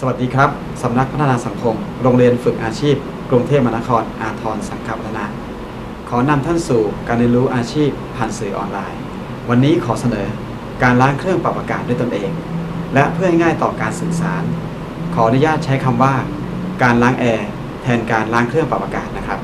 สวัสดีครับ สำนักพัฒนาสังคม โรงเรียนฝึกอาชีพ กรุงเทพมหานคร อาทรสังขพัฒนา ขอนำท่านสู่การเรียนรู้อาชีพผ่านสื่อออนไลน์ วันนี้ขอเสนอการล้างเครื่องปรับอากาศด้วยตนเอง และเพื่อให้ง่ายต่อการสื่อสาร ขออนุญาตใช้คำว่า การล้างแอร์แทนการล้างเครื่องปรับอากาศนะครับ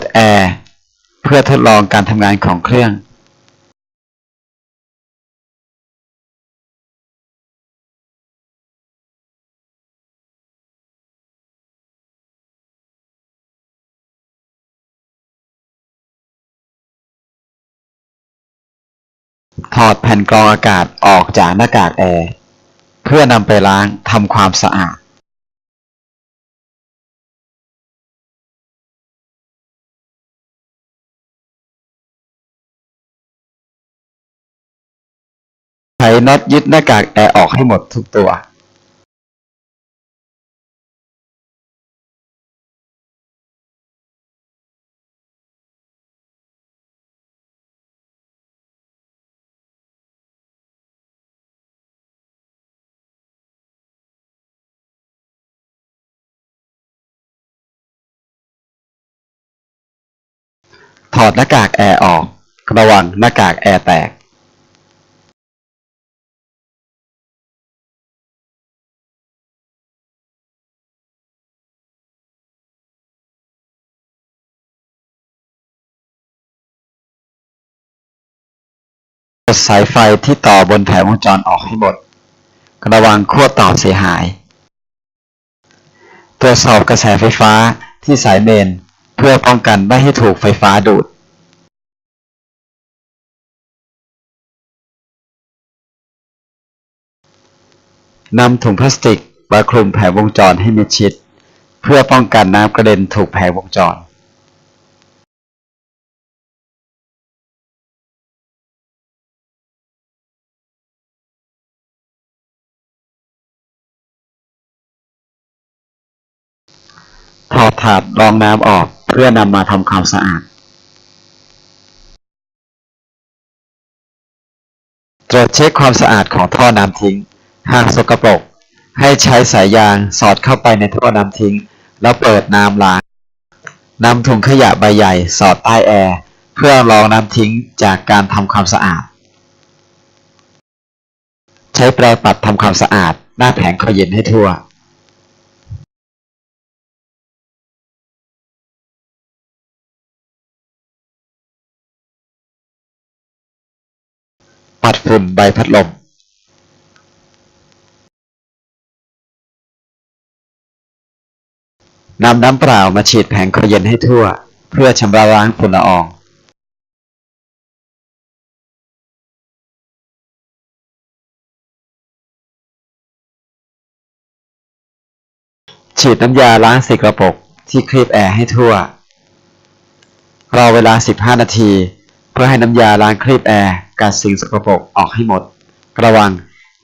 ดแอร์เพื่อทดลองการทำงานของเครื่องถอดแผ่นกรองอากาศออกจากหน้ากากแอร์เพื่อนำไปล้างทำความสะอาด ไขน็อตยึดหน้ากากแอร์ออกให้หมดทุกตัวถอดหน้ากากแอร์ออก ระวังหน้ากากแอร์แตก สายไฟที่ต่อบนแผงวงจรออกให้หมด ระวังขั้วต่อเสียหาย ตรวจสอบกระแสไฟฟ้าที่สายเมนเพื่อป้องกันไม่ให้ถูกไฟฟ้าดูด นำถุงพลาสติกมาคลุมแผงวงจรให้มิดชิด เพื่อป้องกันน้ำกระเด็นถูกแผงวงจร ถอดถาดรองน้ำออกเพื่อนำมาทำความสะอาด ตรวจเช็คความสะอาดของท่อน้ำทิ้ง หากสกปรก ให้ใช้สายยางสอดเข้าไปในท่อน้ำทิ้ง แล้วเปิดน้ำล้างนำถุงขยะใบใหญ่สอดใต้แอร์เพื่อรองน้ำทิ้งจากการทำความสะอาด ใช้แปรงปัดทำความสะอาด หน้าแผงคอยเย็นให้ทั่ว ปัดฝุ่นใบพัดลมนำน้ำเปล่ามาฉีดแผงคอเย็นให้ทั่ว เพื่อชำระล้างฝุ่นละออง ฉีดน้ำยาล้างสิ่งกระปกที่คลีบแอร์ให้ทั่ว รอเวลา 15 นาที พื่อให้น้ำยาล้างคลีบแอร์กัดสิ่งสกปรกออกให้หมด ระวัง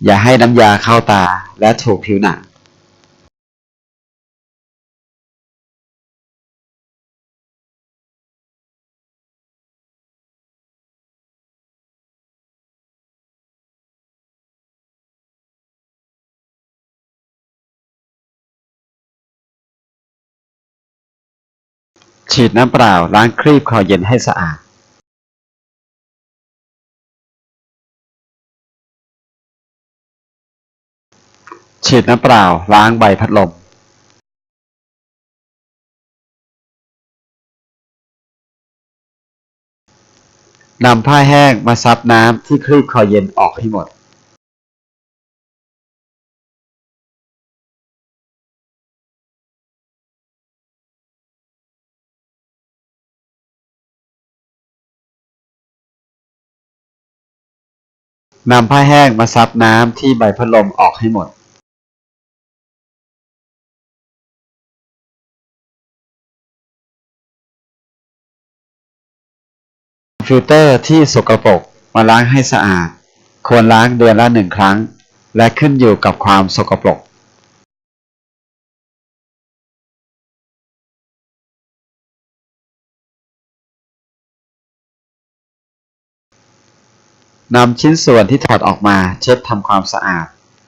อย่าให้น้ำยาเข้าตาและถูกผิวหนังฉีดน้ำเปล่าล้างครีบคอเย็นให้สะอาด ฉีดน้ำเปล่าล้างใบพัดลมนำผ้าแห้งมาซับน้ำที่คลืบคอเย็นออกให้หมด นำผ้าแห้งมาซับน้ำที่ใบพัดลมออกให้หมด ฟิลเตอร์ที่สกปรกมาล้างให้สะอาด ควรล้างเดือนละหนึ่งครั้ง และขึ้นอยู่กับความสกปรกนำชิ้นส่วนที่ถอดออกมาเช็ดทำความสะอาด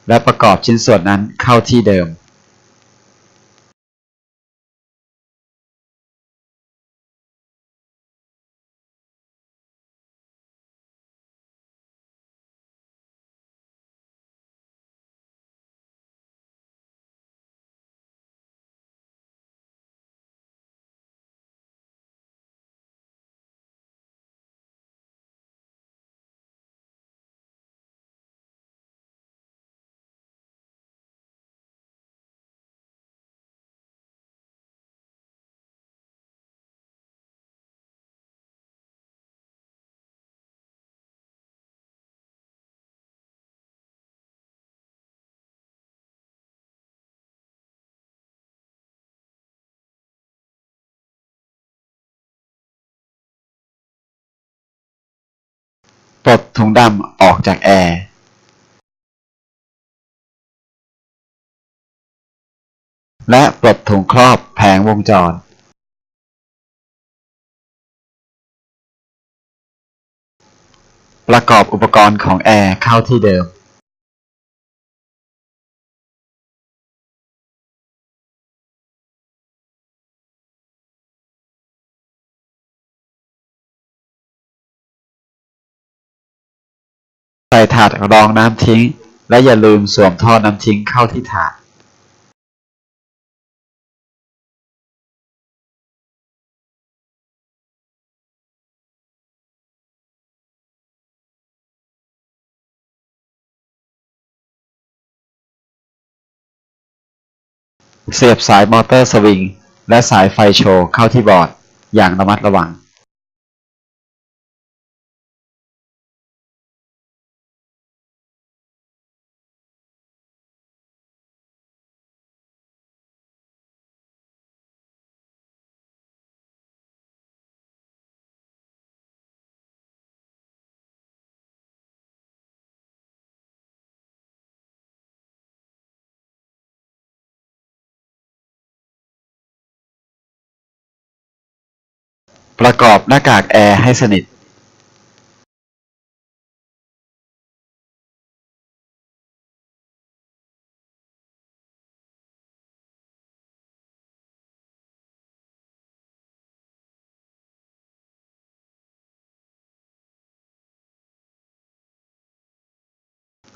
และประกอบชิ้นส่วนนั้นเข้าที่เดิม ปลดถุงดำออกจากแอร์และปลดถุงครอบแผงวงจร ประกอบอุปกรณ์ของแอร์เข้าที่เดิม ถาดรองน้ำทิ้ง และอย่าลืมสวมท่อน้ำทิ้งเข้าที่ถาดเสียบสายมอเตอร์สวิง และสายไฟโชว์เข้าที่บอร์ด อย่างระมัดระวัง ประกอบหน้ากากแอร์ให้สนิท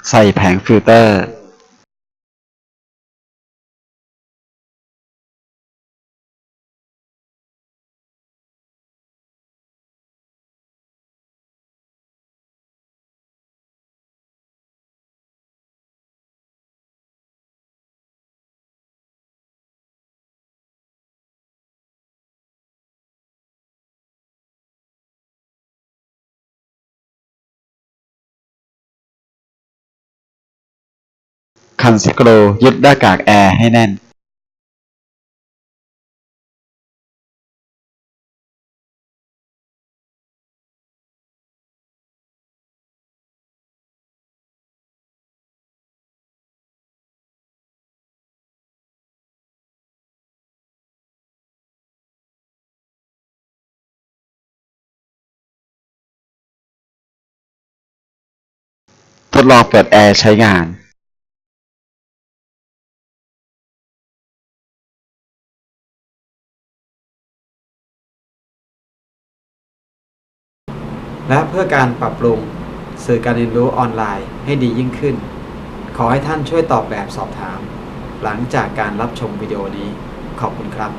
ใส่แผงฟิลเตอร์ คันสกรูยึดหน้ากากแอร์ให้แน่นทดลองเปิดแอร์ใช้งาน และเพื่อการปรับปรุงสื่อการเรียนรู้ออนไลน์ให้ดียิ่งขึ้น ขอให้ท่านช่วยตอบแบบสอบถาม หลังจากการรับชมวิดีโอนี้ขอบคุณครับ